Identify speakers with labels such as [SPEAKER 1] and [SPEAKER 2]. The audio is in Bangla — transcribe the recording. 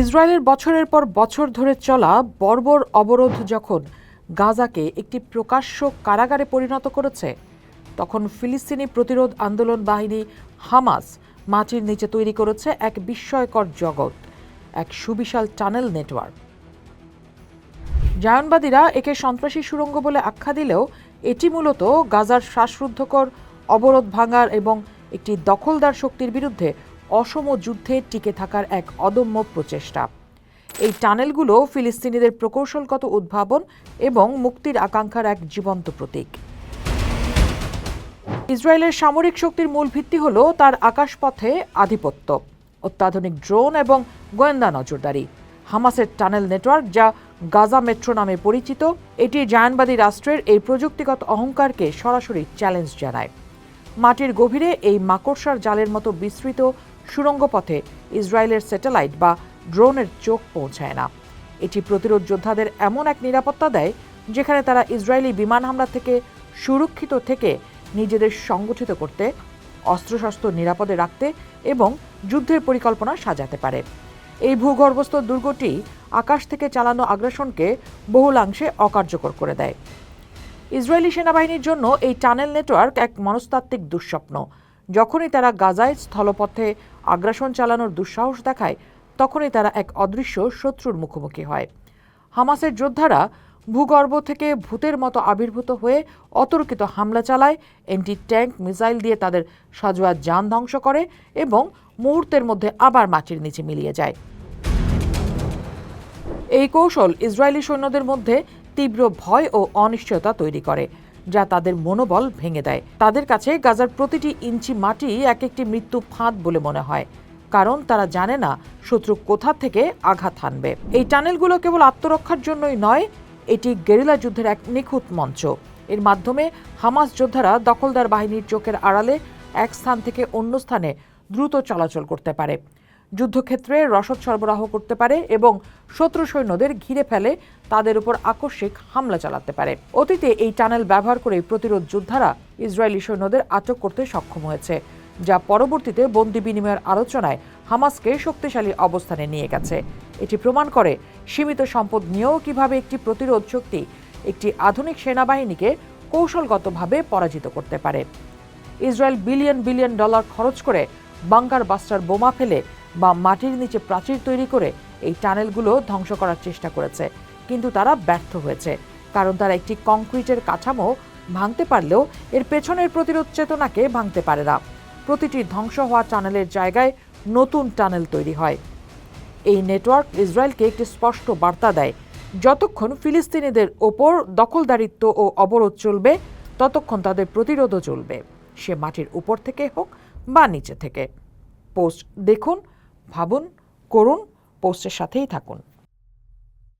[SPEAKER 1] ইসরায়েলের বছরের পর বছর ধরে চলা বর্বর অবরোধ যখন গাজাকে একটি প্রকাশ্য কারাগারে পরিণত করেছে, তখন ফিলিস্তিনি প্রতিরোধ আন্দোলন বাহিনী হামাস মাটির নিচে তৈরি করেছে এক বিস্ময়কর জগৎ, এক সুবিশাল টানেল নেটওয়ার্ক। জায়নবাদীরা একে সন্ত্রাসী সুড়ঙ্গ বলে আখ্যা দিলেও এটি মূলত গাজার শ্বাসরুদ্ধকর অবরোধ ভাঙার এবং একটি দখলদার শক্তির বিরুদ্ধে অসম যুদ্ধে টিকে থাকার এক অদম্য প্রচেষ্টা। এই টানেলগুলো ফিলিস্তিনিদের প্রকৌশলগত উদ্ভাবন এবং মুক্তির আকাঙ্ক্ষার এক জীবন্ত প্রতীক। ইসরায়েলের সামরিক শক্তির মূল ভিত্তি হল তার আকাশপথে আধিপত্য, অত্যাধুনিক ড্রোন এবং গোয়েন্দা নজরদারি। হামাসের টানেল নেটওয়ার্ক যা গাজা মেট্রো নামে পরিচিত, এটি জায়ানবাদী রাষ্ট্রের এই প্রযুক্তিগত অহংকারকে সরাসরি চ্যালেঞ্জ জানায়। মাটির গভীরে এই মাকড়সার জালের মতো বিস্তৃত সুড়ঙ্গ পথে ইসরায়েলের স্যাটেলাইট বা ড্রোনের চোখ পৌঁছায় না। এটি প্রতিরোধ যোদ্ধাদের এমন এক নিরাপত্তা দেয়, যেখানে তারা ইসরায়েলি বিমান হামলা থেকে সুরক্ষিত থেকে নিজেদের সংগঠিত করতে, অস্ত্রশস্ত্র নিরাপদে রাখতে এবং যুদ্ধের পরিকল্পনা সাজাতে পারে। এই ভূগর্ভস্থ দুর্গটি আকাশ থেকে চালানো আগ্রাসনকে বহুলাংশে অকার্যকর করে দেয়। ইসরায়েলি সেনাবাহিনীর জন্য এই টানেল নেটওয়ার্ক এক মনস্তাত্ত্বিক দুঃস্বপ্ন। যখনই তারা গাজায় স্থলপথে আগ্রাসন চালানোর দুঃসাহস দেখায়, তখনই তারা এক অদৃশ্য শত্রুর মুখোমুখি হয়। হামাসের যোদ্ধারা ভূগর্ভ থেকে ভূতের মতো আবির্ভূত হয়ে অতর্কিত হামলা চালায় এন্টি ট্যাঙ্ক মিসাইল দিয়ে তাদের সাজোয়া যান ধ্বংস করে এবং মুহূর্তের মধ্যে আবার মাটির নিচে মিলিয়ে যায়। এই কৌশল ইসরায়েলি সৈন্যদের মধ্যে তীব্র ভয় ও অনিশ্চয়তা তৈরি করে। যা তাদের মনোবল ভেঙে দেয়। তাদের কাছে গাজার প্রতিটি ইঞ্চি মাটি এক একটি মৃত্যু ফাঁদ বলে মনে হয়। কারণ তারা জানে না শত্রু কোথা থেকে আঘাত হানবে। এই টানেলগুলো কেবল আত্মরক্ষার জন্যই নয়, এটি গেরিলা যুদ্ধের এক নিখুঁত মঞ্চ। এর মাধ্যমে হামাস যোদ্ধারা দখলদার বাহিনীর চোখের আড়ালে এক স্থান থেকে অন্য স্থানে দ্রুত চলাচল করতে পারে। যুদ্ধক্ষেত্রে রসদ সরবরাহ করতে পারে এবং শত্রু সৈন্যদের ঘিরে ফেলে তাদের উপর আকস্মিক হামলা চালাতে পারে। অতীতে এই টানেল ব্যবহার করে প্রতিরোধ যোদ্ধারা ইসরায়েলি সৈন্যদের আটক করতে সক্ষম হয়েছে, যা পরবর্তীতে বন্দি বিনিময়ের আলোচনায় হামাসকে শক্তিশালী অবস্থানে নিয়ে গেছে। এটি প্রমাণ করে সীমিত সম্পদ নিয়েও কীভাবে একটি প্রতিরোধ শক্তি একটি আধুনিক সেনাবাহিনীকে কৌশলগতভাবে পরাজিত করতে পারে। ইসরায়েল বিলিয়ন বিলিয়ন ডলার খরচ করে বাংকার বাস্টার বোমা ফেলে বা মাটির নিচে প্রাচীর তৈরি করে এই টানেলগুলো ধ্বংস করার চেষ্টা করেছে। কিন্তু তারা ব্যর্থ হয়েছে। কারণ তারা একটি কংক্রিটের কাঠামো ভাঙতে পারলেও এর পেছনের প্রতিরোধ চেতনাকে ভাঙতে পারে না। প্রতিটি ধ্বংস হওয়া টানেলের জায়গায় নতুন টানেল তৈরি হয়। এই নেটওয়ার্ক ইসরায়েলকে একটি স্পষ্ট বার্তা দেয়। যতক্ষণ ফিলিস্তিনিদের ওপর দখলদারিত্ব ও অবরোধ চলবে, ততক্ষণ তাদের প্রতিরোধও চলবে। সে মাটির উপর থেকে হোক বা নিচে থেকে। পোস্ট দেখুন ভাবুন করুন পোস্টের সাথেই থাকুন।